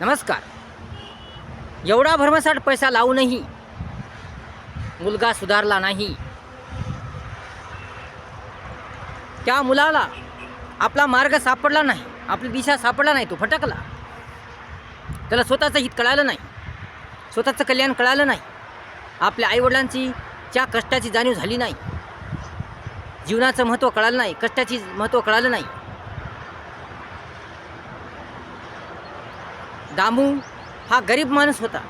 नमस्कार. एवढा भरमसाठ पैसा लावूनही मुलगा सुधारला नाही. त्या मुलाला आपला मार्ग सापडला नाही आपली दिशा सापडला नाही तो फटकला. त्याला स्वतःचं हित कळालं नाही स्वतःचं कल्याण कळालं नाही आपल्या आईवडिलांची च्या कष्टाची जाणीव झाली नाही. जीवनाचं महत्त्व कळालं नाही कष्टाची महत्त्व कळालं नाही. दामू हा गरीब माणूस होता.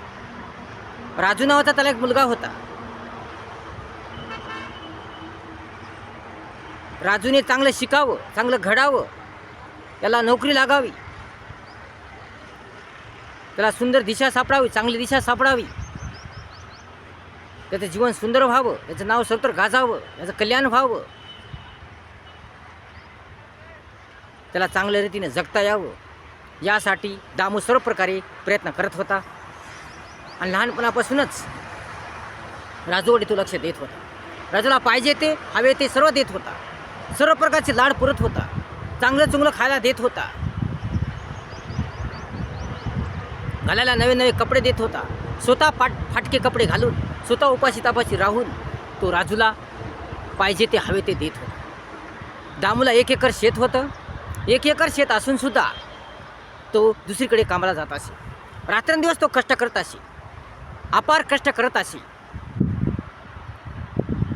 राजू नावाचा त्याला एक मुलगा होता. राजूने चांगलं शिकावं चांगलं घडावं त्याला नोकरी लागावी. त्याला सुंदर दिशा सापडावी चांगली दिशा सापडावी. त्याचं जीवन सुंदर व्हावं त्याचं नाव सर्वत्र गाजावं त्याचं कल्याण व्हावं. त्याला चांगल्या रीतीने जगता यावं. यासाठी दामू सर्व प्रकारे प्रयत्न करत होता. आणि लहानपणापासूनच राजूवडी तो लक्ष देत होता. राजूला पाहिजे ते हवे ते सर्व देत होता. सर्व प्रकारचे लाड पुरत होता. चांगलं चुंगलं खायला देत होता. घालायला नवे नवे कपडे देत होता. स्वतः फाट फाटके कपडे घालून स्वतः उपाशी तापाशी राहून तो राजूला पाहिजे ते हवे ते देत होता. दामूला एक एकर शेत होतं. एक एकर शेत असूनसुद्धा तो दुसरीकडे कामाला जात असे. रात्रंदिवस तो कष्ट करत असे. अपार कष्ट करत असे.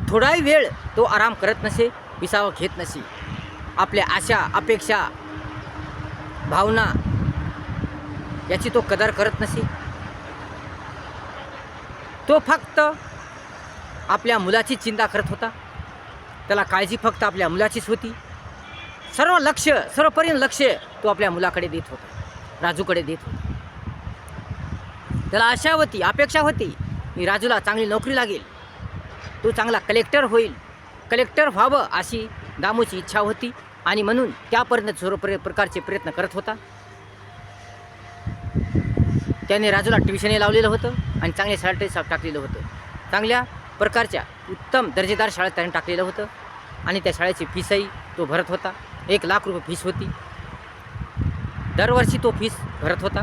थोडाही वेळ तो आराम करत नसे विसावा घेत नसे. आपल्या आशा अपेक्षा भावना याची तो कदर करत नसे. तो फक्त आपल्या मुलाची चिंता करत होता. त्याला काळजी फक्त आपल्या मुलाचीच होती. सर्व लक्ष सर्वपर्यंत लक्ष तो आपल्या मुलाकडे देत होता. राजूकडे देत होता. त्याला आशा होती अपेक्षा होती की राजूला चांगली नोकरी लागेल. तो चांगला कलेक्टर होईल. कलेक्टर व्हावं अशी दामूची इच्छा होती आणि म्हणून त्यापर्यंत सर्व प्र प्रकारचे प्रयत्न करत होता. त्याने राजूला ट्युशनही लावलेलं होतं आणि चांगल्या शाळेत टाकलेलं होतं. चांगल्या प्रकारच्या उत्तम दर्जेदार शाळेत त्याने टाकलेलं होतं आणि त्या शाळेची फीसही तो भरत होता. एक लाख रुपये फीस होती. दरवर्षी तो फीस भरत होता.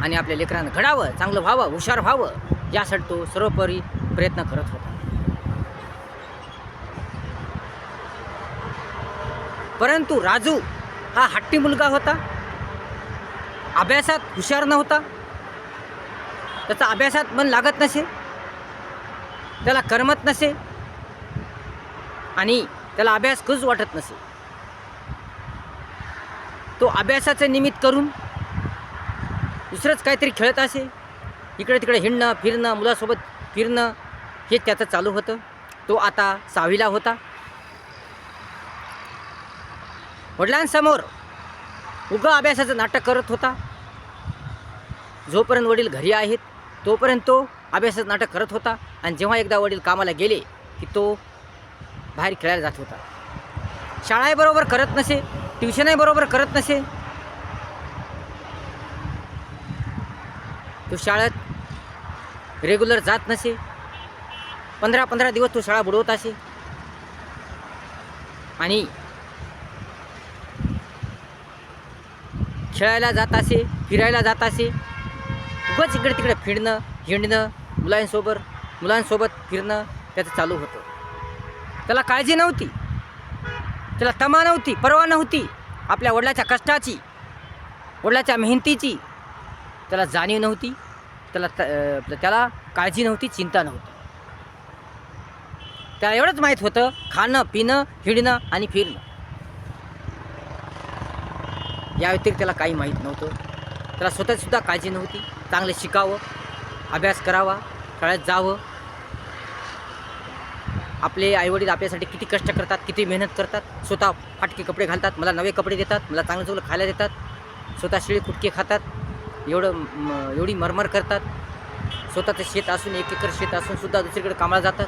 आणि आपल्या लेकरांना घडावं चांगलं व्हावं हुशार व्हावं यासाठी तो सर्वपरी प्रयत्न करत होता. परंतु राजू हा हट्टी मुलगा होता. अभ्यासात हुशार नव्हता. त्याचा अभ्यासात मन लागत नसे. त्याला करमत नसे. आणि त्याला अभ्यास करूच वाटत नसे. तो अभ्यासाचं निमित्त करून दुसरंच काहीतरी खेळत असे. इकडे तिकडे हिंडणं फिरणं मुलासोबत फिरणं हे त्याचं चालू होतं. तो आता सहावीला होता. वडिलांसमोर उगा अभ्यासाचं नाटक करत होता. जोपर्यंत वडील घरी आहेत तोपर्यंत तो अभ्यासाचं नाटक करत होता. आणि जेव्हा एकदा वडील कामाला गेले की तो बाहेर खेळायला जात होता. शाळांबरोबर करत नसे. ट्युशनही बरोबर करत नसे. तू शाळेत रेग्युलर जात नसे. पंधरा पंधरा दिवस तू शाळा बुडवत असे. आणि खेळायला जात असे फिरायला जात असे. उगाच इकडे तिकडे फिरणं हिंडणं मुलांसोबत मुलांसोबत फिरणं त्याचं चालू होतं. त्याला काळजी नव्हती. त्याला तमा नव्हती परवा नव्हती. आपल्या वडिलाच्या कष्टाची वडिलाच्या मेहनतीची. त्याला जाणीव नव्हती त्याला त त्याला काळजी नव्हती चिंता नव्हती. त्याला एवढंच माहीत होतं खाणं पिणं हिडणं आणि फिरणं. या व्यतिरिक्त त्याला काही माहीत नव्हतं. त्याला स्वतःसुद्धा काळजी नव्हती. चांगलं शिकावं अभ्यास करावा शाळेत जावं आपले आईवडील आपल्यासाठी किती कष्ट करतात किती मेहनत करतात स्वतः फाटके कपडे घालतात मला नवे कपडे देतात मला चांगलं चांगलं खायला देतात स्वतः शिळे कुटके खातात एवढं म, एवढी मरमर करतात. स्वतःचं शेत असून एक एकर शेत असून सुद्धा दुसरीकडे कामाला जातात.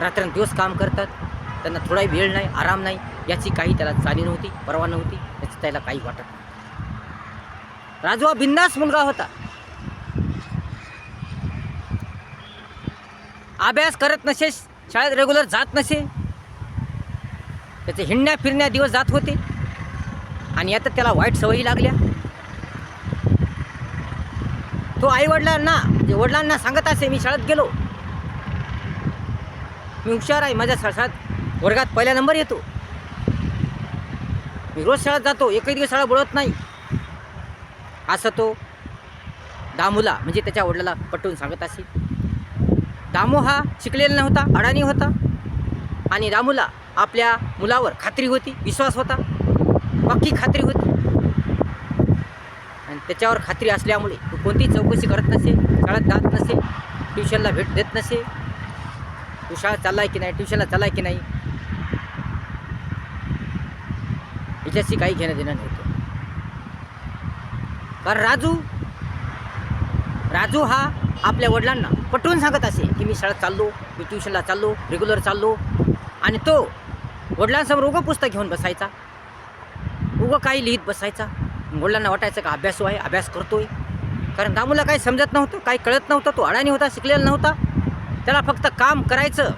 रात्रंदिवस काम करतात. त्यांना थोडाही वेळ नाही आराम नाही याची काही त्याला चाली नव्हती परवा नव्हती याची त्याला काही वाटत नाही राजू हा बिंदास मुलगा होता. अभ्यास करत नसे शाळेत रेग्युलर जात नसे. त्याचे हिंडण्या फिरण्या दिवस जात होते. आणि यात त्याला वाईट सवयी लागल्या. तो आई वडिलांना म्हणजे वडिलांना सांगत असे मी शाळेत गेलो. मी हुशार आहे माझ्या शाळेत वर्गात पहिला नंबर येतो. मी रोज शाळेत जातो एकही दिवस शाळा बोलत नाही. असं तो दामुला म्हणजे त्याच्या वडिलाला पटवून सांगत असे. दामू हा शिकलेला नव्हता अडाणी होता. आणि रामूला आपल्या मुलावर खात्री होती विश्वास होता. पक्की खात्री होती. आणि त्याच्यावर खात्री असल्यामुळे तो कोणतीही चौकशी करत नसे शाळेत जात नसे ट्युशनला भेट देत नसे. तू शाळा चाललाय की नाही ट्युशनला चाललाय की नाही? याच्याशी काही घेणं देणं नव्हतं. कारण राजू राजू हा आपल्या वडिलांना पटवून सांगत असे की मी शाळेत चाललो मी ट्युशनला चाललो रेग्युलर चाललो. आणि तो वडिलांसमोर उगं पुस्तक घेऊन बसायचा. उगं काही लिहित बसायचा. वडिलांना वाटायचं का अभ्यासू आहे अभ्यास करतोय. कारण दामूला काही समजत नव्हतं काही कळत नव्हतं तो अडाणी होता शिकलेला नव्हता. त्याला फक्त काम करायचं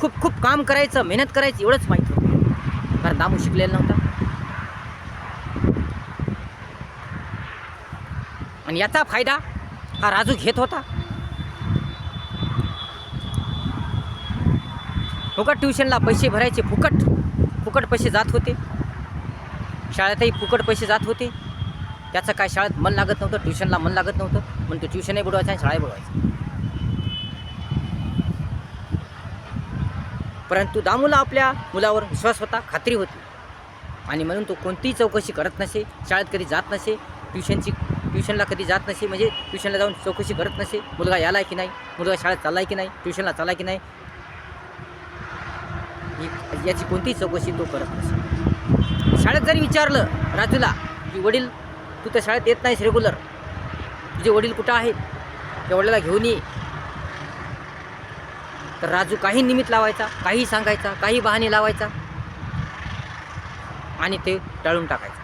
खूप खूप काम करायचं मेहनत करायची एवढंच माहीत होतं. कारण दामू शिकलेला नव्हता. आणि याचा फायदा हा राजू घेत होता. फुकट ट्युशनला पैसे भरायचे फुकट. फुकट पैसे जात होते. शाळेतही फुकट पैसे जात होते. त्याचं काय शाळेत मन लागत नव्हतं ट्युशनला मन लागत नव्हतं. म्हणून तो ट्युशनही बुडवायचा आणि शाळाही बुडवायचा. परंतु दामूला आपल्या मुलावर विश्वास होता खात्री होती. आणि म्हणून तो कोणतीही चौकशी करत नसे शाळेत कधी जात नसे ट्युशनची ट्युशनला कधी जात नसे म्हणजे ट्युशनला जाऊन चौकशी करत नसे मुलगा याला की नाही मुलगा शाळेत चालला की नाही ट्युशनला चाललाय की नाही याची कोणतीही चौकशी तो करत नसे. शाळेत जरी विचारलं राजूला की वडील तू तर शाळेत येत नाहीस रेग्युलर तुझे वडील कुठं आहेत? त्या वडिलाला घेऊन ये. तर राजू काही निमित्त लावायचा काही सांगायचा काही बहाणे लावायचा आणि ते टाळून टाकायचं.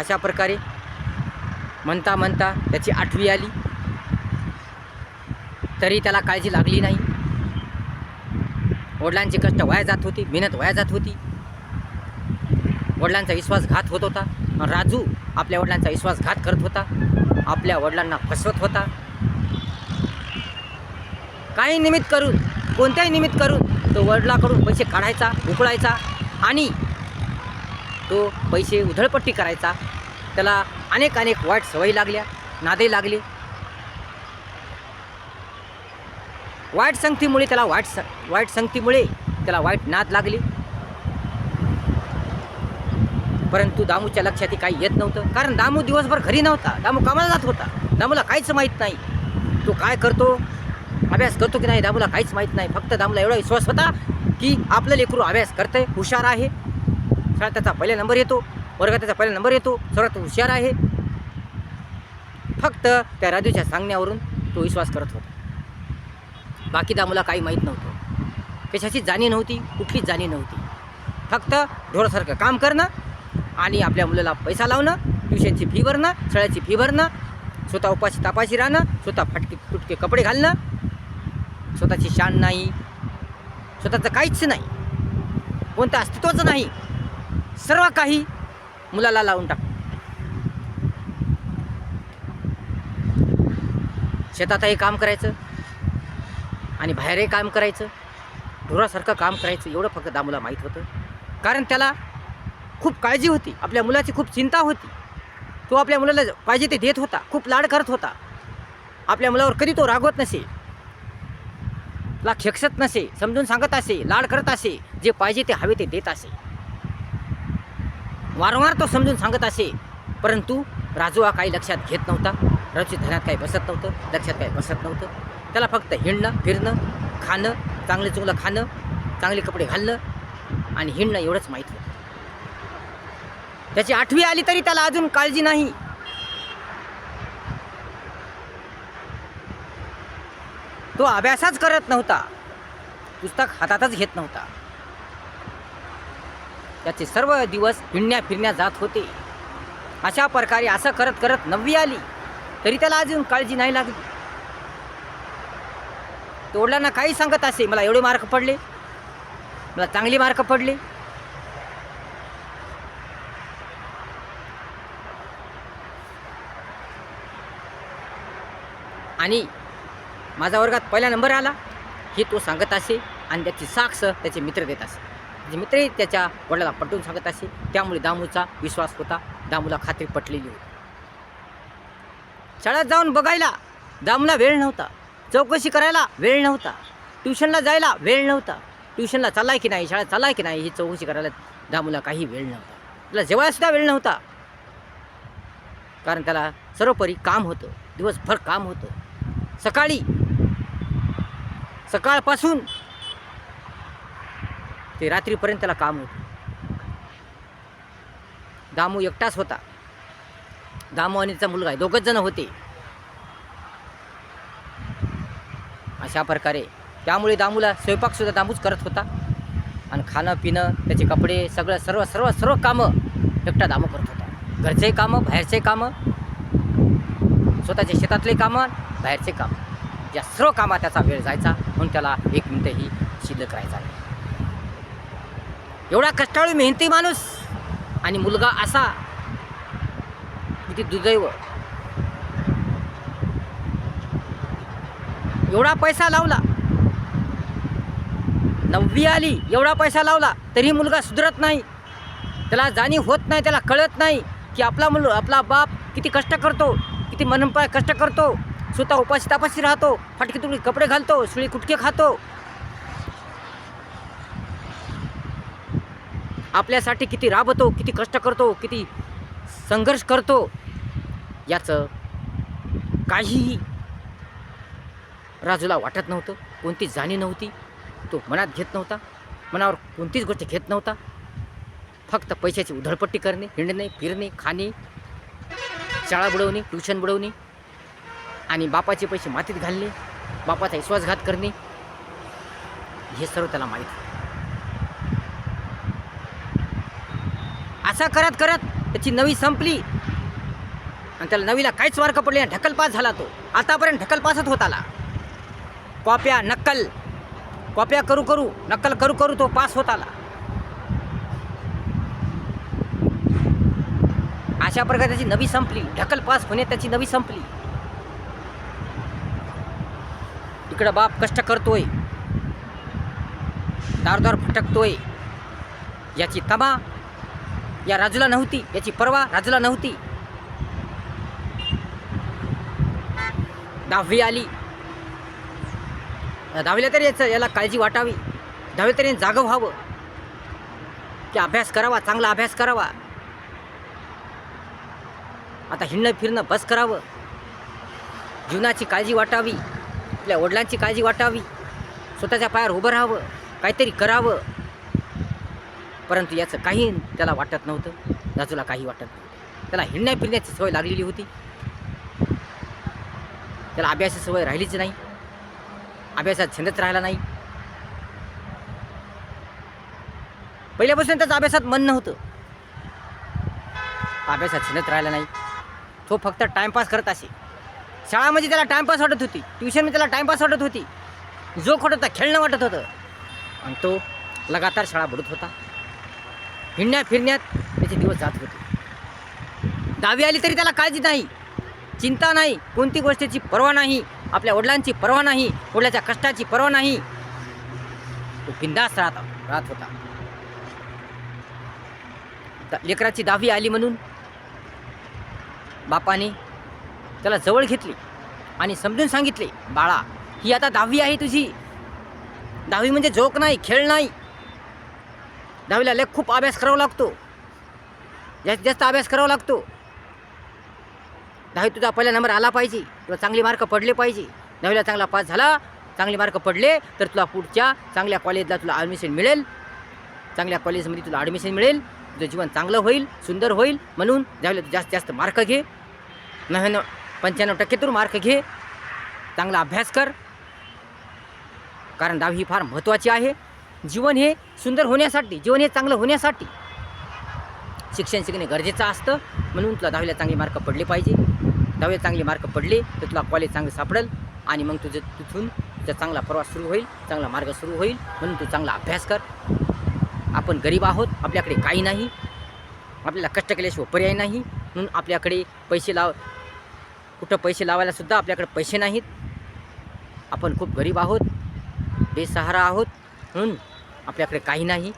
अशा प्रकारे म्हणता म्हणता त्याची आठवी आली. तरी त्याला काळजी लागली नाही. वडिलांचे कष्ट वाया जात होती मेहनत वाया जात होती. वडिलांचा विश्वासघात होत होता. राजू आपल्या वडिलांचा विश्वासघात करत होता. आपल्या वडिलांना फसवत होता. काही निमित्त करून कोणत्याही निमित्त करून तो वडिलाकडून पैसे काढायचा उकळायचा आणि तो पैसे उधळपट्टी करायचा. त्याला अनेक अनेक वाईट सवयी लागल्या नादे लागले. वाईट संगतीमुळे त्याला वाईट स वाईट संगतीमुळे त्याला वाईट नाद लागली. परंतु दामूच्या लक्षात काही येत नव्हतं. कारण दामू दिवसभर घरी नव्हता. दामू कामाला जात होता. दामूला काहीच माहीत नाही. तो काय करतो? अभ्यास करतो की नाही? दामूला काहीच माहीत नाही. फक्त दामूला एवढा विश्वास होता की आपलं लेकरू अभ्यास करतंय हुशार आहे. शाळेत त्याचा पहिला नंबर येतो. वर्गात त्याचा पहिला नंबर येतो. सर्वात हुशार आहे. फक्त त्या राजूच्या सांगण्यावरून तो विश्वास करत होता. बाकी दामूला काही माहीत नव्हतं. कशाची जाणीव नव्हती कुठलीच जाणीव नव्हती. फक्त ढोरासारखं काम करणं आणि आपल्या मुलाला पैसा लावणं ट्युशनची फी भरणं शाळेची फी भरणं स्वतः उपाशी तापाशी राहणं स्वतः फाटके फुटके कपडे घालणं. स्वतःची शान नाही. स्वतःचं काहीच नाही. कोणतं अस्तित्वाचं नाही. सर्व काही मुलाला लावून टाक. शेतातही काम करायचं आणि बाहेरही काम करायचं. ढोरासारखं काम करायचं. एवढं फक्त दामूला माहीत होतं. कारण त्याला खूप काळजी होती. आपल्या मुलाची खूप चिंता होती. तो आपल्या मुलाला पाहिजे ते देत होता. खूप लाड करत होता. आपल्या मुलावर कधी तो रागवत नसे. ला खेकसत नसे. समजून सांगत असे. लाड करत असे. जे पाहिजे ते हवे ते देत असे. वारंवार तो समजून सांगत असे. परंतु राजू हा काही लक्षात घेत नव्हता. राजूच्या ध्यानात काही बसत नव्हतं. लक्षात काही बसत नव्हतं. त्याला फक्त हिंडणं फिरणं खाणं चांगलं चुंगलं खाणं चांगले कपडे घालणं आणि हिंडणं एवढंच माहीत होतं. त्याची आठवी आली तरी त्याला अजून काळजी नाही. तो अभ्यासच करत नव्हता. पुस्तक हातातच घेत नव्हता. त्याचे सर्व दिवस हिंडण्या फिरण्या जात होते. अशा प्रकारे असं करत करत नववी आली तरी त्याला अजून काळजी नाही लागली. तो वडिलांना काही सांगत असे मला एवढे मार्क पडले. मला चांगले मार्क पडले. आणि माझा वर्गात पहिला नंबर आला हे तो सांगत असे आणि त्याची साक्ष त्याचे मित्र देत असे. मित्रही त्याच्या वडिलाला पटवून सांगत असे. त्यामुळे दामूचा विश्वास होता. दामूला खात्री पटलेली होती. शाळेत जाऊन बघायला दामूला वेळ नव्हता. चौकशी करायला वेळ नव्हता. ट्युशनला जायला वेळ नव्हता. ट्युशनला चाललाय की नाही शाळेत चाललाय की नाही ही चौकशी करायला दामूला काही वेळ नव्हता. त्याला जेवायलासुद्धा वेळ नव्हता. कारण त्याला सर्वोपरी काम होतं. दिवसभर काम होतं. सकाळी सकाळपासून ते रात्रीपर्यंत त्याला काम होतं. दामू एकटाच होता. दामू आणि त्याचा मुलगा दोघंच जण होते. अशा प्रकारे त्यामुळे दामूला स्वयंपाकसुद्धा दामूच करत होता. आणि खाणं पिणं त्याचे कपडे सगळं सर्व सर्व सर्व कामं एकटा दामू करत होता. घरचे कामं बाहेरचे कामं स्वतःच्या शेतातले कामं बाहेरचे कामं. या सर्व कामात त्याचा वेळ जायचा म्हणून त्याला एक मिनटंही शिल्लक राहायचा नाही एवढा कष्टाळू मेहनती माणूस आणि मुलगा असा किती दुर्दैव. एवढा पैसा लावला. नववी आली एवढा पैसा लावला तरी मुलगा सुधरत नाही. त्याला जाणीव होत नाही त्याला कळत नाही की आपला मुल आपला बाप किती कष्ट करतो किती मनपाय कष्ट करतो. स्वतः उपाशी तापाशी राहतो फाटके तुटके कपडे घालतो सुळी कुटके खातो. आपल्यासाठी किती राबतो किती कष्ट करतो किती संघर्ष करतो याचं काहीही राजूला वाटत नव्हतं. कोणतीच जाणीव नव्हती. तो मनात घेत नव्हता. मनावर कोणतीच गोष्ट घेत नव्हता. फक्त पैशाची उधळपट्टी करणे हिंडणे फिरणे खाणे शाळा बुडवणे ट्युशन बुडवणे आणि बापाचे पैसे मातीत घालणे बापाचा विश्वासघात करणे. हे सर्व त्याला माहीत असा करत करत त्याची नवी संपली. आणि त्याला नवीला काहीच मार्क पडले नाही. ढकलपास झाला तो. आतापर्यंत ढकलपासच होत आला. कॉप्या नक्कल. कॉप्या करू करू नक्कल करू करू तो पास होत आला. अशा प्रकारे त्याची नवी संपली. ढकल पास होणे त्याची नवी संपली. इकडं बाप कष्ट करतोय. दारदार भटकतोय याची तमा या राजूला नव्हती याची पर्वा राजूला नव्हती. दहावी आली. दहावीला तरी याचं याला काळजी वाटावी. दहावी तरी जागं व्हावं. की अभ्यास करावा चांगला अभ्यास करावा. आता हिंडणं फिरणं बस करावं. जीवनाची काळजी वाटावी. आपल्या वडिलांची काळजी वाटावी. स्वतःच्या पायावर उभं राहावं. काहीतरी करावं. परंतु याचं काही त्याला वाटत नव्हतं. राजूला काही वाटत नव्हतं. त्याला हिंडण्या फिरण्याची सवय लागलेली होती. त्याला अभ्यासाची सवय राहिलीच नाही. अभ्यासात छंदच राहिला नाही. पहिल्यापासून त्याचं अभ्यासात मन नव्हतं. अभ्यासात छंदच राहिला नाही. तो फक्त टाईमपास करत असे. शाळामध्ये त्याला टाईमपास वाटत होती. ट्युशनमध्ये त्याला टाईमपास वाटत होती. जो खोट होता खेळणं वाटत होतं. आणि तो लगातार शाळा बुडत होता. हिंडण्यात फिरण्यात त्याचे दिवस जात होते. दहावी आली तरी त्याला काळजी नाही चिंता नाही कोणती गोष्टीची पर्वा नाही आपल्या वडिलांची पर्वा नाही वडिलाच्या कष्टाची पर्वा नाही. तो बिंदास राहत राहत होता. लेकराची दहावी आली म्हणून बापाने त्याला जवळ घेतली आणि समजून सांगितले बाळा ही आता दहावी आहे तुझी. दहावी म्हणजे जोक नाही खेळ नाही. दहावीला लय खूप अभ्यास करावा लागतो. जास्तीत जास्त अभ्यास करावा लागतो. दहावी तुझा पहिला नंबर आला पाहिजे तुला चांगले मार्क पडले पाहिजे. दहावीला चांगला पास झाला चांगले मार्क पडले तर तुला पुढच्या चांगल्या कॉलेजला तुला ॲडमिशन मिळेल. चांगल्या कॉलेजमध्ये तुला ॲडमिशन मिळेल. तुझं जीवन चांगलं होईल सुंदर होईल. म्हणून दहावीला तू जास्तीत जास्त मार्क घे. नव्याण्णव पंच्याण्णव टक्केतून मार्क घे. चांगला अभ्यास कर. कारण दहावी ही फार महत्त्वाची आहे. जीवन हे सुंदर होण्यासाठी जीवन हे चांगलं होण्यासाठी. शिक्षण शिकणे गरजेचं असतं. म्हणून तुला दहावीला चांगले मार्क पडले पाहिजे. दहावीला चांगले मार्क पडले तर तुला कॉलेज चांगलं सापडेल आणि मग तुझं तिथून तुझा चांगला प्रवास सुरू होईल चांगला मार्ग सुरू होईल. म्हणून तू चांगला अभ्यास कर. आपण गरीब आहोत आपल्याकडे काही नाही. आपल्याला कष्ट केल्याशिवाय पर्याय नाही. म्हणून आपल्याकडे पैसे लाव कुठं पैसे लावायलासुद्धा आपल्याकडे पैसे नाहीत. आपण खूप गरीब आहोत बेसहारा आहोत. म्हणून आपल्याकडे काही नाही.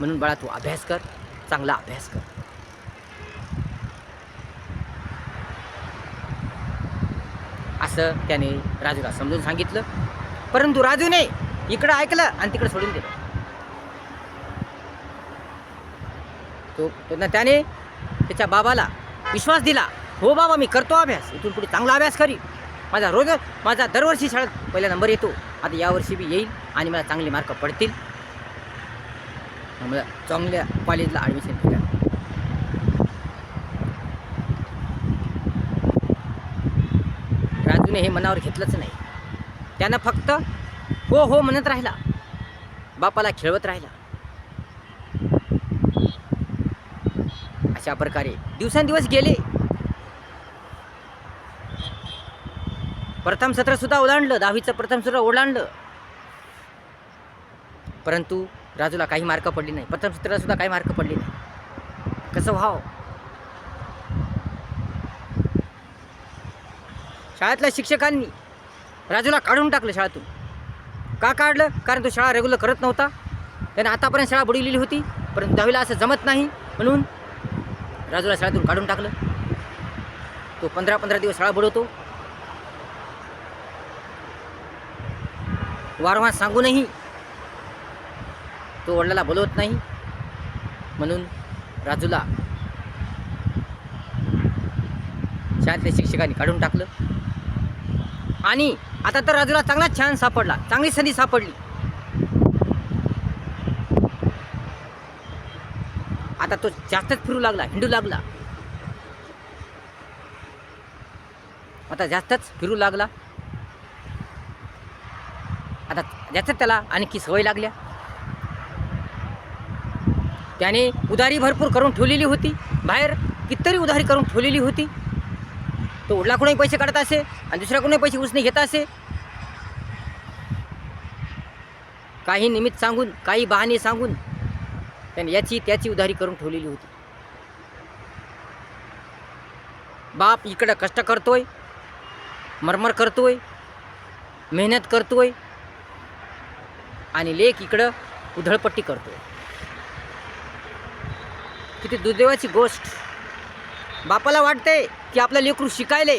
म्हणून बाळा तू अभ्यास कर चांगला अभ्यास कर. असं त्याने राजूला समजून सांगितलं. परंतु राजूने इकडं ऐकलं आणि तिकडं सोडून दिलं. तो तो- त्याने त्याच्या बाबाला विश्वास दिला. हो बाबा मी करतो अभ्यास. इथून पुढे चांगला अभ्यास करी माझा रोज माझा दरवर्षी शाळेत पहिला नंबर येतो. आता यावर्षी बी येईल आणि मला चांगले मार्क पडतील. मला चांगल्या कॉलेजला ॲडमिशन राजूने हे मनावर घेतलंच नाही. त्यानं फक्त हो हो म्हणत राहिला. बापाला खेळवत राहिला. अशा प्रकारे दिवसेंदिवस गेले. प्रथम सत्र सुद्धा ओलांडलं. दहावीचं प्रथम सत्र ओलांडलं. परंतु राजूला काही मार्क पडले नाही. प्रथम सत्राला सुद्धा काही मार्क पडले नाही. कसं व्हाव? शाळेतल्या शिक्षकांनी राजूला काढून टाकलं शाळेतून. का काढलं? कारण तो शाळा रेग्युलर करत नव्हता. त्याने आतापर्यंत शाळा बुडवलेली होती परंतु दहावीला असं जमत नाही. म्हणून राजूला शाळेतून काढून टाकलं. तो पंधरा पंधरा दिवस शाळा बुडवतो. वारंवार सांगूनही तो वडिलाला बोलवत नाही. म्हणून राजूला शाळेतल्या शिक्षकांनी काढून टाकलं. आणि आता तर राजूला चांगला छान सापडला. चांगली संधी सापडली. आता तो जास्तच फिरू लागला हिंडू लागला. आता जास्तच फिरू लागला. आता जास्तच त्याला आणखी सवय लागल्या. त्याने उधारी भरपूर करून ठेवलेली होती. बाहेर कितीतरी उधारी करून ठेवलेली होती. तो उडलाकडूनही पैसे काढत असे आणि दुसऱ्याकडूनही पैसे उसने घेत असे. काही निमित्त सांगून काही बहाणे सांगून त्याने याची त्याची उधारी करून ठेवलेली होती. बाप इकडं कष्ट करतोय मरमर करतोय मेहनत करतोय आणि लेख इकडं उधळपट्टी करतोय. किती दुर्दैवाची गोष्ट. बापाला वाटते की आपलं लेकरू शिकायले.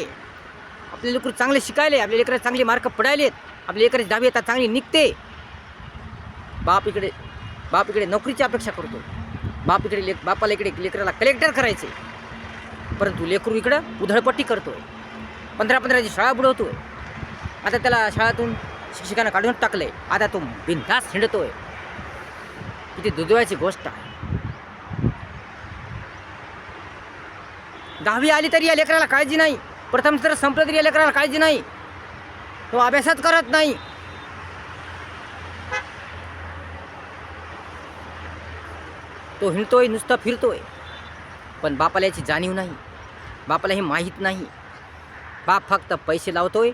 आपले लेकरू चांगले शिकायले आपल्या लेकरात चांगले मार्क पडायलेत. आपल्या लेकराची दहावी आता चांगली निघते. बाप इकडे बाप इकडे नोकरीची अपेक्षा करतो. बाप इकडे ले बापाला इकडे लेकराला कलेक्टर करायचे. परंतु लेकरू इकडं उधळपट्टी करतोय पंधरा पंधराची शाळा बुडवतो आहे आता त्याला शाळेतून शिक्षकांना काढून आहे आता तो बिनधास्त हिंडतोय. किती दुर्दैवाची गोष्ट आहे. दहावी आली तरी या लेकराला काळजी नाही. प्रथम तर संपलं तरी या लेकराला काळजी नाही. तो अभ्यासात करत नाही. तो हिंडतोय नुसतं फिरतोय. पण बापाला याची जाणीव नाही. बापाला हे माहीत नाही. बाप फक्त पैसे लावतोय.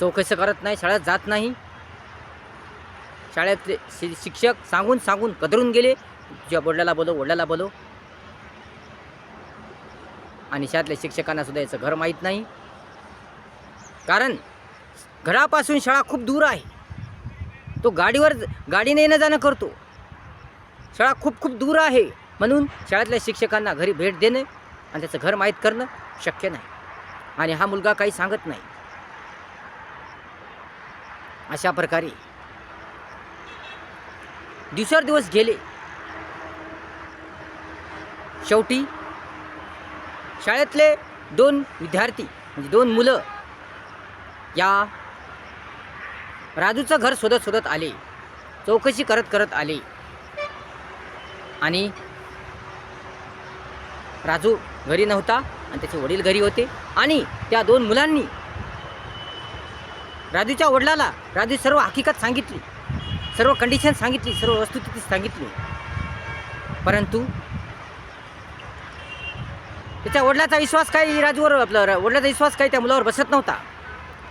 चौकशी करत नाही शाळेत जात नाही. शाळेतले शि शिक्षक सांगून सांगून कदरून गेले. तुझ्या वडिलाला बोलव वडिलाला बोलव. आणि शाळेतल्या शिक्षकांना सुद्धा याचं घर माहीत नाही. कारण घरापासून शाळा खूप दूर आहे. तो गाडीवर गाडीने येणं जाणं करतो. शाळा खूप खूप दूर आहे. म्हणून शाळेतल्या शिक्षकांना घरी भेट देणे आणि त्याचं घर माहीत करणं शक्य नाही. आणि हा मुलगा काही सांगत नाही. अशा प्रकारे दिवसेंदिवस गेले. शेवटी शाळेतले दोन विद्यार्थी म्हणजे दोन मुलं या राजूचं घर शोधत शोधत आले चौकशी करत करत आले. आणि राजू घरी नव्हता आणि त्याचे वडील घरी होते आणि त्या दोन मुलांनी राजूच्या वडिलाला राजू सर्व हकीकत सांगितली सर्व कंडिशन सांगितली सर्व वस्तुस्थिती सांगितली. परंतु त्याच्या वडिलाचा विश्वास काही राजूवर आपलं र- वडिलाचा विश्वास काही त्या मुलावर बसत नव्हता.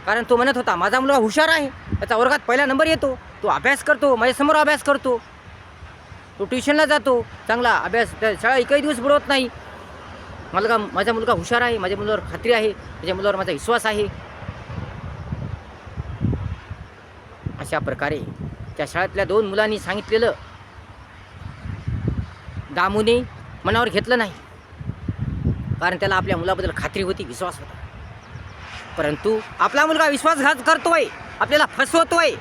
कारण तो म्हणत होता माझा मुलगा हुशार आहे त्याचा वर्गात पहिला नंबर येतो तो अभ्यास करतो माझ्यासमोर अभ्यास करतो. तो ट्युशनला जातो चांगला अभ्यास त्या शाळा एकही दिवस बुडवत नाही. मला माझा मुलगा हुशार आहे माझ्या मुलावर खात्री आहे माझ्या मुलावर माझा विश्वास आहे. अशा प्रकारे त्या शाळेतल्या दोन मुलांनी सांगितलेलं दामूने मनावर घेतलं नाही. कारण त्याला आपल्या मुलाबद्दल खात्री होती विश्वास होता. परंतु आपला मुलगा विश्वासघात करतोय आपल्याला फसवतोय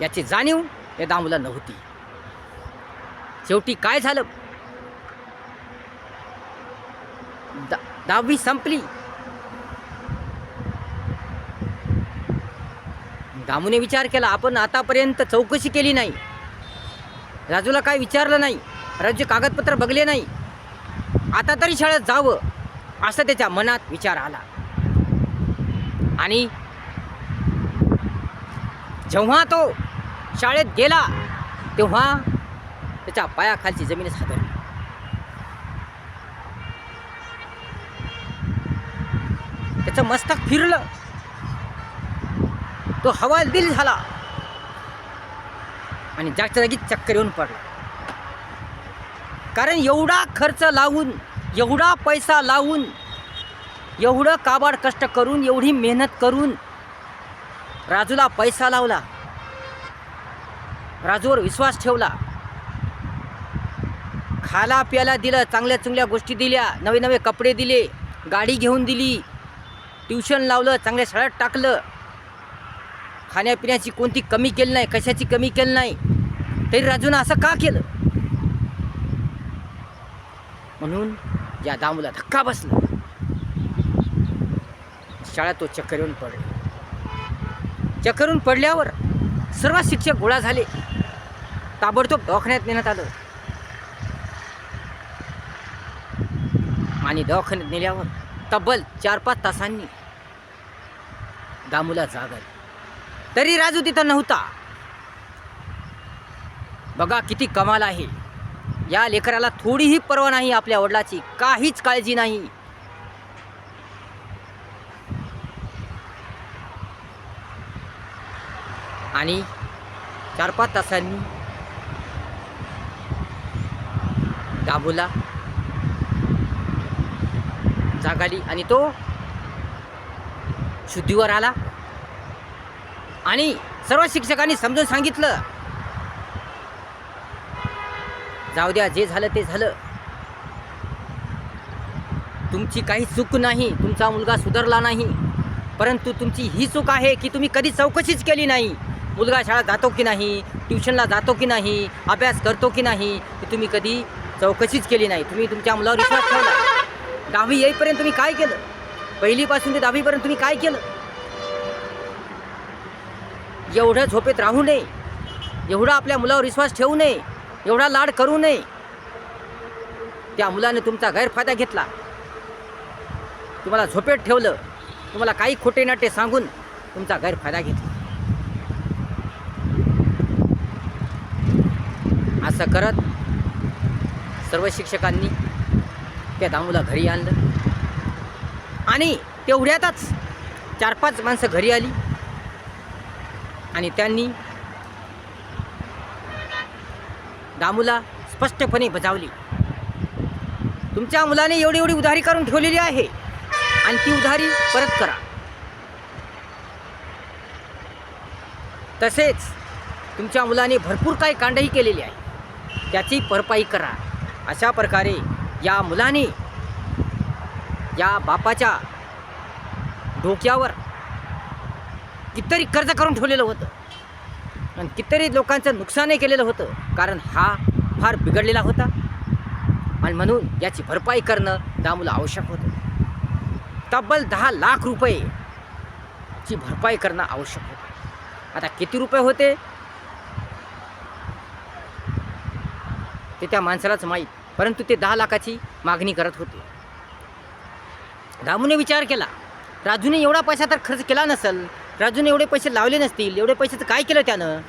याची जाणीव या दामूला नव्हती शेवटी काय झालं? दा दहावी संपली. दामूने विचार केला आपण आतापर्यंत चौकशी केली नाही. राजूला काय विचारलं नाही? राज्य कागदपत्र बघले नाही. आता तरी शाळेत जावं असं त्याच्या मनात विचार आला. आणि जेव्हा तो शाळेत गेला तेव्हा त्याच्या पायाखालची जमीनच हादरली त्याचं मस्तक फिरलं. तो हवालदिल झाला. आणि जागच्या जागी चक्कर येऊन पडला. कारण एवढा खर्च लावून एवढा पैसा लावून एवढं काबाड कष्ट करून एवढी मेहनत करून राजूला पैसा लावला. राजूवर विश्वास ठेवला. खाला प्यायला दिलं चांगल्या चांगल्या गोष्टी दिल्या नवे नवे कपडे दिले गाडी घेऊन दिली ट्युशन लावलं चांगल्या शाळेत टाकलं. खाण्यापिण्याची कोणती कमी केली नाही कशाची कमी केली नाही तरी राजूनं असं का केलं? म्हणून या दामूला धक्का बसला. शाळा तो चक्कर येऊन पडला. चक्कर पडल्यावर सर्व शिक्षक गोळा झाले. ताबडतोब दवाखान्यात नेण्यात आलं. आणि दवाखान्यात नेल्यावर तब्बल चार पाच तासांनी दामूला जाग आली. तरी राजू तिथं नव्हता. बघा किती कमाल आहे. या लेकराला थोडीही पर्वा नाही आपल्या वडिलाची काहीच काळजी नाही. आणि चार पाच तासांनी दाबूला जागाली आणि तो शुद्धीवर आला. आणि सर्व शिक्षकांनी समजून सांगितलं जाऊ द्या जे झालं ते झालं. तुमची काही चूक नाही तुमचा मुलगा सुधारला नाही. परंतु तुमची ही चूक आहे की तुम्ही कधी चौकशीच केली नाही. मुलगा शाळा जातो की नाही ट्युशनला जातो की नाही अभ्यास करतो की नाही की तुम्ही कधी चौकशीच केली नाही. तुम्ही तुमच्या मुलावर विश्वास ठेवला. दहावी येईपर्यंत तुम्ही काय केलं? पहिलीपासून ते दहावीपर्यंत तुम्ही काय केलं? एवढं झोपेत राहू नये. एवढा आपल्या मुलावर विश्वास ठेवू नये. एवढा लाड करू नये. त्या मुलाने तुमचा गैरफायदा घेतला. तुम्हाला झोपेत ठेवलं. तुम्हाला काही खोटे नाटे सांगून तुमचा गैरफायदा घेतला. असं करत सर्व शिक्षकांनी त्या दामूला घरी आणलं. आणि तेवढ्यातच चार पाच माणसं घरी आली. आणि त्यांनी दामूला स्पष्टपणे बजावली. तुमच्या मुलाने एवढी एवढी उधारी करून ठेवलेली आहे. आणि ती उधारी परत करा. तसेच तुमच्या मुलाने भरपूर काही कांडही केलेली आहे. त्याची भरपाई करा. अशा प्रकारे या मुलाने या बापाच्या डोक्यावर कितीतरी कर्ज करून ठेवलेलं होतं. आणि कितीतरी लोकांचं नुकसानही केलेलं होतं कारण हा फार बिघडलेला होता. आणि म्हणून याची भरपाई करणं दामूला आवश्यक होतं. तब्बल दहा लाख रुपये ची भरपाई करणं आवश्यक होतं. आता किती रुपये होते? ते त्या माणसालाच माहीत परंतु ते दहा लाखाची मागणी करत होते. दामूने विचार केला राजूने एवढा पैसा तर खर्च केला नसेल राजूने एवढे पैसे लावले नसतील एवढे पैशाचं काय केलं त्यानं?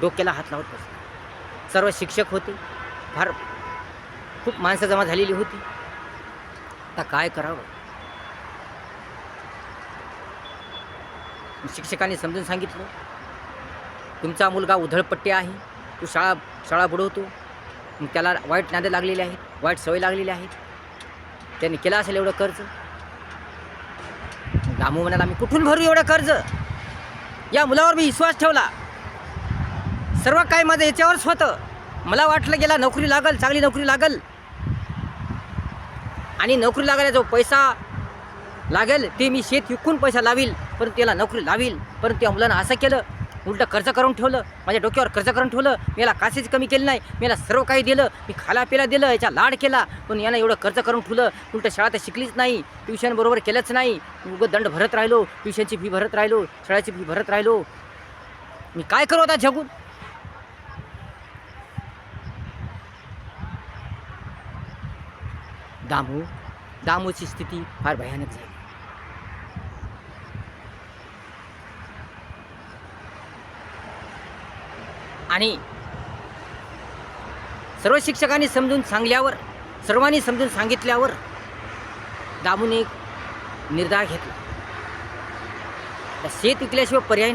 डोक्याला हात लावत बसला. सर्व शिक्षक होते फार खूप माणसं जमा झालेली होती. आता काय करावं? शिक्षकांनी समजून सांगितलं तुमचा मुलगा उधळपट्टी आहे तू शाळा शाळा बुडवतो त्याला वाईट नादे लागलेले आहेत वाईट सवय लागलेली आहेत. त्यांनी केला असेल एवढं कर्ज दामू म्हणाला मी कुठून भरू एवढं कर्ज? या मुलावर मी विश्वास ठेवला. सर्व काय माझं याच्यावरच होतं. मला वाटलं गेला नोकरी लागल चांगली नोकरी लागल. आणि नोकरी लागायला जो पैसा लागेल ते मी शेत विकून पैसा लावील परंतु त्याला नोकरी लावील परंतु त्या मुलानं असं केलं. उलटं कर्ज करून ठेवलं माझ्या डोक्यावर कर्ज करून ठेवलं मी याला कासेच कमी केली नाही मी याला सर्व काही दिलं मी खाला पिला दिलं याचा लाड केला पण यानं एवढं कर्ज करून ठेवलं उलटं शाळा तर शिकलीच नाही ट्युशन बरोबर केलंच नाही उगं दंड भरत राहिलो ट्युशनची फी भरत राहिलो शाळेची फी भरत राहिलो. मी काय करू आता जगून? दामू दामूची स्थिती फार भयानक झाली. आणि सर्व शिक्षकांनी समजून सांगल्यावर सर्वांनी समजून सांगितल्यावर दामूने एक निर्धार घेतला. शेत विकल्याशिवाय पर्याय